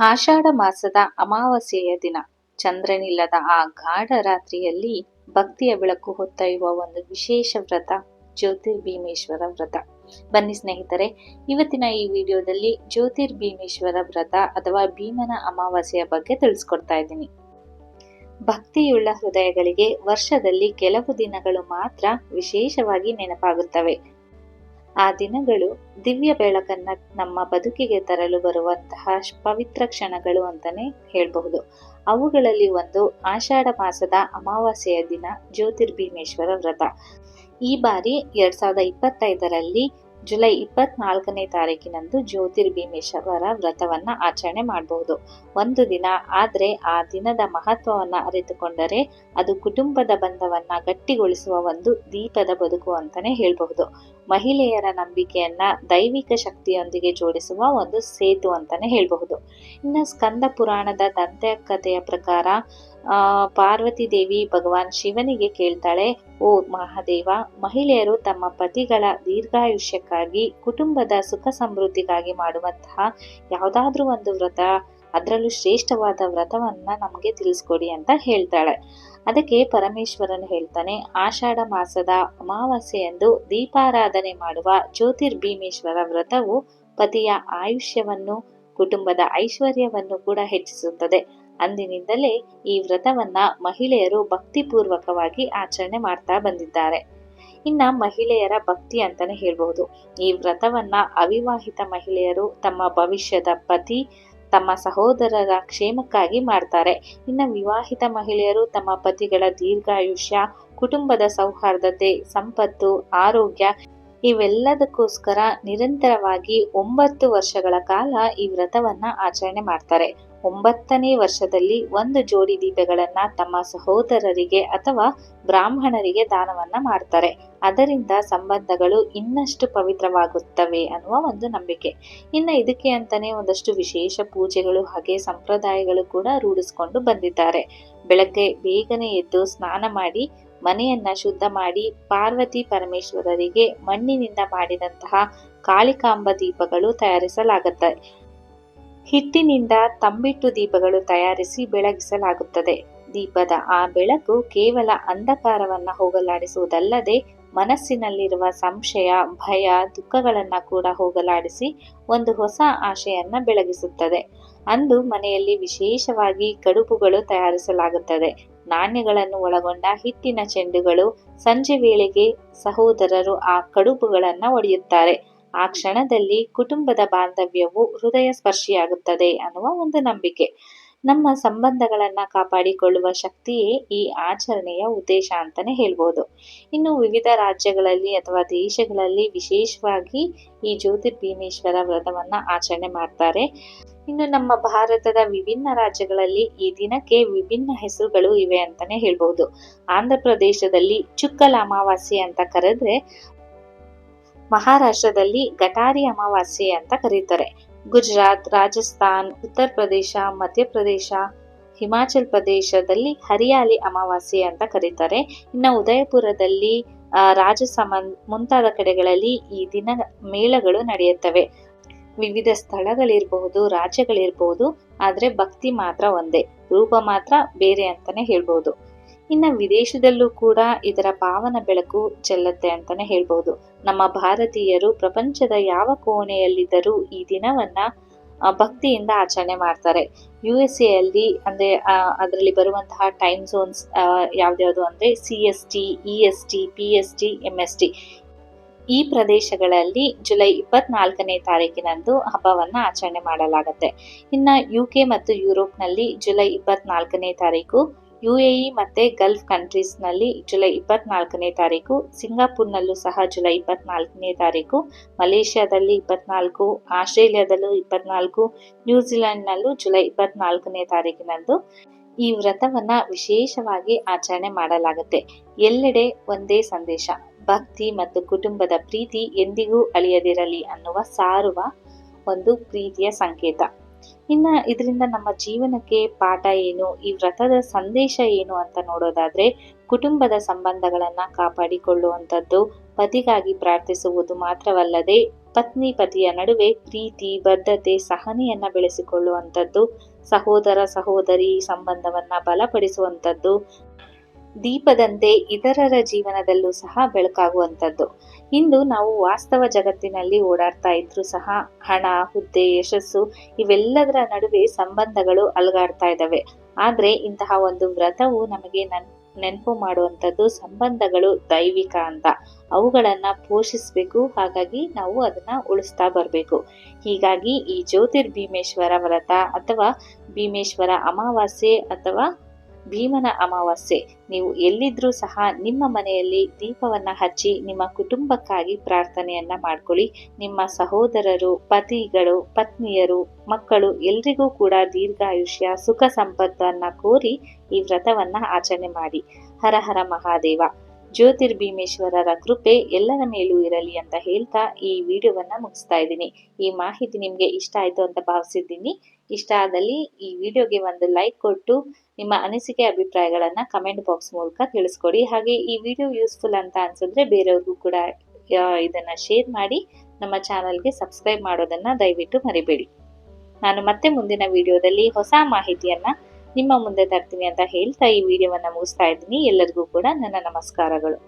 ಆಷಾಢ ಮಾಸದ ಅಮಾವಾಸ್ಯೆಯ ದಿನ. ಚಂದ್ರನಿಲ್ಲದ ಆ ಗಾಢ ರಾತ್ರಿಯಲ್ಲಿ ಭಕ್ತಿಯ ಬೆಳಕು ಹೊತ್ತೊಯ್ಯುವ ಒಂದು ವಿಶೇಷ ವ್ರತ ಜ್ಯೋತಿರ್ಭೀಮೇಶ್ವರ ವ್ರತ. ಬನ್ನಿ ಸ್ನೇಹಿತರೆ, ಇವತ್ತಿನ ಈ ವಿಡಿಯೋದಲ್ಲಿ ಜ್ಯೋತಿರ್ಭೀಮೇಶ್ವರ ವ್ರತ ಅಥವಾ ಭೀಮನ ಅಮಾವಾಸ್ಯೆಯ ಬಗ್ಗೆ ತಿಳಿಸ್ಕೊಡ್ತಾ ಇದ್ದೀನಿ. ಭಕ್ತಿಯುಳ್ಳ ಹೃದಯಗಳಿಗೆ ವರ್ಷದಲ್ಲಿ ಕೆಲವು ದಿನಗಳು ಮಾತ್ರ ವಿಶೇಷವಾಗಿ ನೆನಪಾಗುತ್ತವೆ. ಆ ದಿನಗಳು ದಿವ್ಯ ಬೆಳಕನ್ನ ನಮ್ಮ ಬದುಕಿಗೆ ತರಲು ಬರುವಂತಹ ಪವಿತ್ರ ಕ್ಷಣಗಳು ಅಂತಾನೆ ಹೇಳಬಹುದು. ಅವುಗಳಲ್ಲಿ ಒಂದು ಆಷಾಢ ಮಾಸದ ಅಮಾವಾಸ್ಯೆಯ ದಿನ ಜ್ಯೋತಿರ್ಭೀಮೇಶ್ವರ ವ್ರತ. ಈ ಬಾರಿ ಎರಡ್ ಸಾವಿರದ ಇಪ್ಪತ್ತೈದರಲ್ಲಿ ಜುಲೈ ಇಪ್ಪತ್ನಾಲ್ಕನೇ ತಾರೀಕಿನಂದು ಜ್ಯೋತಿರ್ಭೀಮೇಶ್ವರ ವ್ರತವನ್ನ ಆಚರಣೆ ಮಾಡಬಹುದು ಒಂದು ದಿನ, ಆದರೆ ಆ ದಿನದ ಮಹತ್ವವನ್ನ ಅರಿತುಕೊಂಡರೆ ಅದು ಕುಟುಂಬದ ಬಂಧವನ್ನ ಗಟ್ಟಿಗೊಳಿಸುವ ಒಂದು ದೀಪದ ಬದುಕು ಅಂತಾನೆ ಹೇಳಬಹುದು. ಮಹಿಳೆಯರ ನಂಬಿಕೆಯನ್ನ ದೈವಿಕ ಶಕ್ತಿಯೊಂದಿಗೆ ಜೋಡಿಸುವ ಒಂದು ಸೇತು ಅಂತಾನೆ ಹೇಳಬಹುದು. ಇನ್ನು ಸ್ಕಂದ ಪುರಾಣದ ದಂತೆ ಕಥೆಯ ಪ್ರಕಾರ ಪಾರ್ವತಿ ದೇವಿ ಭಗವಾನ್ ಶಿವನಿಗೆ ಕೇಳ್ತಾಳೆ, ಓ ಮಹಾದೇವ, ಮಹಿಳೆಯರು ತಮ್ಮ ಪತಿಗಳ ದೀರ್ಘಾಯುಷ್ಯಕ್ಕಾಗಿ, ಕುಟುಂಬದ ಸುಖ ಸಮೃದ್ಧಿಗಾಗಿ ಮಾಡುವಂತಹ ಯಾವುದಾದ್ರೂ ಒಂದು ವ್ರತ, ಅದರಲ್ಲೂ ಶ್ರೇಷ್ಠವಾದ ವ್ರತವನ್ನ ನಮಗೆ ತಿಳಿಸ್ಕೊಡಿ ಅಂತ ಹೇಳ್ತಾಳೆ. ಅದಕ್ಕೆ ಪರಮೇಶ್ವರನು ಹೇಳ್ತಾನೆ, ಆಷಾಢ ಮಾಸದ ಅಮಾವಾಸ್ಯೆಯಂದು ದೀಪಾರಾಧನೆ ಮಾಡುವ ಜ್ಯೋತಿರ್ಭೀಮೇಶ್ವರ ವ್ರತವು ಪತಿಯ ಆಯುಷ್ಯವನ್ನು, ಕುಟುಂಬದ ಐಶ್ವರ್ಯವನ್ನು ಕೂಡ ಹೆಚ್ಚಿಸುತ್ತದೆ. ಅಂದಿನಿಂದಲೇ ಈ ವ್ರತವನ್ನ ಮಹಿಳೆಯರು ಭಕ್ತಿಪೂರ್ವಕವಾಗಿ ಆಚರಣೆ ಮಾಡ್ತಾ ಬಂದಿದ್ದಾರೆ. ಇನ್ನ ಮಹಿಳೆಯರ ಭಕ್ತಿ ಅಂತಾನೆ ಹೇಳ್ಬಹುದು. ಈ ವ್ರತವನ್ನ ಅವಿವಾಹಿತ ಮಹಿಳೆಯರು ತಮ್ಮ ಭವಿಷ್ಯದ ಪತಿ, ತಮ್ಮ ಸಹೋದರರ ಕ್ಷೇಮಕ್ಕಾಗಿ ಮಾಡ್ತಾರೆ. ಇನ್ನ ವಿವಾಹಿತ ಮಹಿಳೆಯರು ತಮ್ಮ ಪತಿಗಳ ದೀರ್ಘಾಯುಷ್ಯ, ಕುಟುಂಬದ ಸೌಹಾರ್ದತೆ, ಸಂಪತ್ತು, ಆರೋಗ್ಯ ಇವೆಲ್ಲದಕ್ಕೋಸ್ಕರ ನಿರಂತರವಾಗಿ ಒಂಬತ್ತು ವರ್ಷಗಳ ಕಾಲ ಈ ವ್ರತವನ್ನ ಆಚರಣೆ ಮಾಡ್ತಾರೆ. ಒಂಬತ್ತನೇ ವರ್ಷದಲ್ಲಿ ಒಂದು ಜೋಡಿ ದೀಪಗಳನ್ನ ತಮ್ಮ ಸಹೋದರರಿಗೆ ಅಥವಾ ಬ್ರಾಹ್ಮಣರಿಗೆ ದಾನವನ್ನ ಮಾಡ್ತಾರೆ. ಅದರಿಂದ ಸಂಬಂಧಗಳು ಇನ್ನಷ್ಟು ಪವಿತ್ರವಾಗುತ್ತವೆ ಅನ್ನುವ ಒಂದು ನಂಬಿಕೆ. ಇನ್ನು ಇದಕ್ಕೆ ಅಂತಾನೆ ಒಂದಷ್ಟು ವಿಶೇಷ ಪೂಜೆಗಳು ಹಾಗೆ ಸಂಪ್ರದಾಯಗಳು ಕೂಡ ರೂಢಿಸ್ಕೊಂಡು ಬಂದಿದ್ದಾರೆ. ಬೆಳಗ್ಗೆ ಬೇಗನೆ ಎದ್ದು ಸ್ನಾನ ಮಾಡಿ ಮನೆಯನ್ನ ಶುದ್ಧ ಮಾಡಿ ಪಾರ್ವತಿ ಪರಮೇಶ್ವರರಿಗೆ ಮಣ್ಣಿನಿಂದ ಮಾಡಿದಂತಹ ಕಾಳಿಕಾಂಬ ದೀಪಗಳು ತಯಾರಿಸಲಾಗುತ್ತದೆ ಹಿಟ್ಟಿನಿಂದ ತಂಬಿಟ್ಟು ದೀಪಗಳು ತಯಾರಿಸಿ ಬೆಳಗಿಸಲಾಗುತ್ತದೆ. ದೀಪದ ಆ ಬೆಳಕು ಕೇವಲ ಅಂಧಕಾರವನ್ನ ಹೋಗಲಾಡಿಸುವುದಲ್ಲದೆ ಮನಸ್ಸಿನಲ್ಲಿರುವ ಸಂಶಯ, ಭಯ, ದುಃಖಗಳನ್ನ ಕೂಡ ಹೋಗಲಾಡಿಸಿ ಒಂದು ಹೊಸ ಆಶೆಯನ್ನ ಬೆಳಗಿಸುತ್ತದೆ. ಅಂದು ಮನೆಯಲ್ಲಿ ವಿಶೇಷವಾಗಿ ಕಡುಬುಗಳು ತಯಾರಿಸಲಾಗುತ್ತದೆ. ನಾಣ್ಯಗಳನ್ನು ಒಳಗೊಂಡ ಹಿಟ್ಟಿನ ಚೆಂಡುಗಳು ಸಂಜೆ ವೇಳೆಗೆ ಸಹೋದರರು ಆ ಕಡುಬುಗಳನ್ನ ಒಡೆಯುತ್ತಾರೆ. ಆ ಕ್ಷಣದಲ್ಲಿ ಕುಟುಂಬದ ಬಾಂಧವ್ಯವು ಹೃದಯ ಸ್ಪರ್ಶಿಯಾಗುತ್ತದೆ ಅನ್ನುವ ಒಂದು ನಂಬಿಕೆ. ನಮ್ಮ ಸಂಬಂಧಗಳನ್ನ ಕಾಪಾಡಿಕೊಳ್ಳುವ ಶಕ್ತಿಯೇ ಈ ಆಚರಣೆಯ ಉದ್ದೇಶ ಅಂತಾನೆ ಹೇಳ್ಬೋದು. ಇನ್ನು ವಿವಿಧ ರಾಜ್ಯಗಳಲ್ಲಿ ಅಥವಾ ದೇಶಗಳಲ್ಲಿ ವಿಶೇಷವಾಗಿ ಈ ಜ್ಯೋತಿರ್ಭೀಮೇಶ್ವರ ವ್ರತವನ್ನ ಆಚರಣೆ ಮಾಡ್ತಾರೆ. ಇನ್ನು ನಮ್ಮ ಭಾರತದ ವಿಭಿನ್ನ ರಾಜ್ಯಗಳಲ್ಲಿ ಈ ದಿನಕ್ಕೆ ವಿಭಿನ್ನ ಹೆಸರುಗಳು ಇವೆ ಅಂತಾನೆ ಹೇಳ್ಬಹುದು ಆಂಧ್ರ ಪ್ರದೇಶದಲ್ಲಿ ಚುಕ್ಕಲ ಅಮಾವಾಸ್ಯೆ ಅಂತ ಕರೆದ್ರೆ ಮಹಾರಾಷ್ಟ್ರದಲ್ಲಿ ಗಟಾರಿ ಅಮಾವಾಸ್ಯೆ ಅಂತ ಕರೀತಾರೆ. ಗುಜರಾತ್, ರಾಜಸ್ಥಾನ್, ಉತ್ತರ ಪ್ರದೇಶ ಮಧ್ಯಪ್ರದೇಶ ಹಿಮಾಚಲ್ ಪ್ರದೇಶದಲ್ಲಿ ಹರಿಯಾಲಿ ಅಮಾವಾಸ್ಯೆ ಅಂತ ಕರೀತಾರೆ. ಇನ್ನು ಉದಯಪುರದಲ್ಲಿ ರಾಜಸಮನ್ ಮುಂತಾದ ಕಡೆಗಳಲ್ಲಿ ಈ ದಿನ ಮೇಳಗಳು ನಡೆಯುತ್ತವೆ. ವಿವಿಧ ಸ್ಥಳಗಳಿರಬಹುದು, ರಾಜ್ಯಗಳಿರಬಹುದು, ಆದರೆ ಭಕ್ತಿ ಮಾತ್ರ ಒಂದೇ, ರೂಪ ಮಾತ್ರ ಬೇರೆ ಅಂತಾನೆ ಹೇಳ್ಬಹುದು ಇನ್ನ ವಿದೇಶದಲ್ಲೂ ಕೂಡ ಇದರ ಪಾವನ ಬೆಳಕು ಚೆಲ್ಲತ್ತೆ ಅಂತಾನೆ ಹೇಳ್ಬಹುದು ನಮ್ಮ ಭಾರತೀಯರು ಪ್ರಪಂಚದ ಯಾವ ಕೋಣೆಯಲ್ಲಿದ್ದರೂ ಈ ದಿನವನ್ನ ಭಕ್ತಿಯಿಂದ ಆಚರಣೆ ಮಾಡ್ತಾರೆ. ಯು ಎಸ್ ಎ ಅಲ್ಲಿ ಅಂದ್ರೆ ಅದರಲ್ಲಿ ಬರುವಂತಹ ಟೈಮ್ ಝೋನ್ಸ್ ಯಾವ್ದ್ಯಾವ್ದು ಅಂದ್ರೆ C S T E S T P S T M S T ಈ ಪ್ರದೇಶಗಳಲ್ಲಿ ಜುಲೈ ಇಪ್ಪತ್ನಾಲ್ಕನೇ ತಾರೀಕಿನಂದು ಹಬ್ಬವನ್ನ ಆಚರಣೆ ಮಾಡಲಾಗುತ್ತೆ. ಇನ್ನ ಯು ಕೆ ಮತ್ತು ಯುರೋಪ್ನಲ್ಲಿ ಜುಲೈ ಇಪ್ಪತ್ನಾಲ್ಕನೇ ತಾರೀಕು ಯು ಎ ಇ ಮತ್ತೆ ಗಲ್ಫ್ ಕಂಟ್ರೀಸ್ನಲ್ಲಿ ಜುಲೈ ಇಪ್ಪತ್ನಾಲ್ಕನೇ ತಾರೀಕು, ಸಿಂಗಾಪುರ್ನಲ್ಲೂ ಸಹ ಜುಲೈ ಇಪ್ಪತ್ನಾಲ್ಕನೇ ತಾರೀಕು, ಮಲೇಷ್ಯಾದಲ್ಲಿ ಇಪ್ಪತ್ನಾಲ್ಕು, ಆಸ್ಟ್ರೇಲಿಯಾದಲ್ಲೂ ಇಪ್ಪತ್ನಾಲ್ಕು, ನ್ಯೂಜಿಲೆಂಡ್ನಲ್ಲೂ ಜುಲೈ ಇಪ್ಪತ್ನಾಲ್ಕನೇ ತಾರೀಕಿನಂದು ಈ ವ್ರತವನ್ನ ವಿಶೇಷವಾಗಿ ಆಚರಣೆ ಮಾಡಲಾಗುತ್ತೆ. ಎಲ್ಲೆಡೆ ಒಂದೇ ಸಂದೇಶ, ಭಕ್ತಿ ಮತ್ತು ಕುಟುಂಬದ ಪ್ರೀತಿ ಎಂದಿಗೂ ಅಳಿಯದಿರಲಿ ಅನ್ನುವ ಸಾರುವ ಒಂದು ಪ್ರೀತಿಯ ಸಂಕೇತ. ಇನ್ನ ಇದರಿಂದ ನಮ್ಮ ಜೀವನಕ್ಕೆ ಪಾಠ ಏನು, ಈ ವ್ರತದ ಸಂದೇಶ ಏನು ಅಂತ ನೋಡೋದಾದ್ರೆ, ಕುಟುಂಬದ ಸಂಬಂಧಗಳನ್ನ ಕಾಪಾಡಿಕೊಳ್ಳುವಂಥದ್ದು, ಪತಿಗಾಗಿ ಪ್ರಾರ್ಥಿಸುವುದು ಮಾತ್ರವಲ್ಲದೆ, ಪತ್ನಿ ಪತಿಯ ನಡುವೆ ಪ್ರೀತಿ, ಬದ್ಧತೆ, ಸಹನೆಯನ್ನ ಬೆಳೆಸಿಕೊಳ್ಳುವಂಥದ್ದು, ಸಹೋದರ ಸಹೋದರಿ ಸಂಬಂಧವನ್ನ ಬಲಪಡಿಸುವಂಥದ್ದು ದೀಪದಂತೆ ಇತರರ ಜೀವನದಲ್ಲೂ ಸಹ ಬೆಳಕಾಗುವಂಥದ್ದು. ಇಂದು ನಾವು ವಾಸ್ತವ ಜಗತ್ತಿನಲ್ಲಿ ಓಡಾಡ್ತಾ ಇದ್ರು ಸಹ ಹಣ, ಹುದ್ದೆ, ಯಶಸ್ಸು ಇವೆಲ್ಲದರ ನಡುವೆ ಸಂಬಂಧಗಳು ಅಲುಗಾಡ್ತಾ ಇದ್ದಾವೆ. ಆದರೆ ಇಂತಹ ಒಂದು ವ್ರತವು ನಮಗೆ ನನ್, ನೆನಪು ಮಾಡುವಂಥದ್ದು ಸಂಬಂಧಗಳು ದೈವಿಕ ಅಂತ. ಅವುಗಳನ್ನ ಪೋಷಿಸಬೇಕು, ಹಾಗಾಗಿ ನಾವು ಅದನ್ನ ಉಳಿಸ್ತಾ ಬರಬೇಕು. ಹೀಗಾಗಿ ಈ ಜ್ಯೋತಿರ್ಭೀಮೇಶ್ವರ ವ್ರತ ಅಥವಾ ಭೀಮೇಶ್ವರ ಅಮಾವಾಸ್ಯೆ ಅಥವಾ ಭೀಮನ ಅಮಾವಾಸ್ಯೆ. ನೀವು ಎಲ್ಲಿದ್ರೂ ಸಹ ನಿಮ್ಮ ಮನೆಯಲ್ಲಿ ದೀಪವನ್ನು ಹಚ್ಚಿ ನಿಮ್ಮ ಕುಟುಂಬಕ್ಕಾಗಿ ಪ್ರಾರ್ಥನೆಯನ್ನ ಮಾಡ್ಕೊಳ್ಳಿ. ನಿಮ್ಮ ಸಹೋದರರು, ಪತಿಗಳು, ಪತ್ನಿಯರು, ಮಕ್ಕಳು ಎಲ್ರಿಗೂ ಕೂಡ ದೀರ್ಘಾಯುಷ್ಯ, ಸುಖ ಸಂಪತ್ತನ್ನ ಕೋರಿ ಈ ವ್ರತವನ್ನ ಆಚರಣೆ ಮಾಡಿ. ಹರ ಹರ ಮಹಾದೇವ. ಜ್ಯೋತಿರ್ಭೀಮೇಶ್ವರರ ಕೃಪೆ ಎಲ್ಲರ ಮೇಲೂ ಇರಲಿ ಅಂತ ಹೇಳ್ತಾ ಈ ವಿಡಿಯೋವನ್ನು ಮುಗಿಸ್ತಾ ಇದ್ದೀನಿ. ಈ ಮಾಹಿತಿ ನಿಮಗೆ ಇಷ್ಟ ಆಯಿತು ಅಂತ ಭಾವಿಸಿದ್ದೀನಿ. ಇಷ್ಟ ಆದಲ್ಲಿ ಈ ವಿಡಿಯೋಗೆ ಒಂದು ಲೈಕ್ ಕೊಟ್ಟು ನಿಮ್ಮ ಅನಿಸಿಕೆ ಅಭಿಪ್ರಾಯಗಳನ್ನು ಕಮೆಂಟ್ ಬಾಕ್ಸ್ ಮೂಲಕ ತಿಳಿಸ್ಕೊಡಿ. ಹಾಗೆ ಈ ವಿಡಿಯೋ ಯೂಸ್ಫುಲ್ ಅಂತ ಅನಿಸಿದ್ರೆ ಬೇರೆಯವ್ರಿಗೂ ಕೂಡ ಇದನ್ನು ಶೇರ್ ಮಾಡಿ, ನಮ್ಮ ಚಾನಲ್ಗೆ ಸಬ್ಸ್ಕ್ರೈಬ್ ಮಾಡೋದನ್ನು ದಯವಿಟ್ಟು ಮರಿಬೇಡಿ. ನಾನು ಮತ್ತೆ ಮುಂದಿನ ವಿಡಿಯೋದಲ್ಲಿ ಹೊಸ ಮಾಹಿತಿಯನ್ನ ನಿಮ್ಮ ಮುಂದೆ ತರ್ತೀನಿ ಅಂತ ಹೇಳ್ತಾ ಈ ವಿಡಿಯೋವನ್ನ ಮುಗಿಸ್ತಾ ಇದ್ದೀನಿ. ಎಲ್ಲರಿಗೂ ಕೂಡ ನನ್ನ ನಮಸ್ಕಾರಗಳು.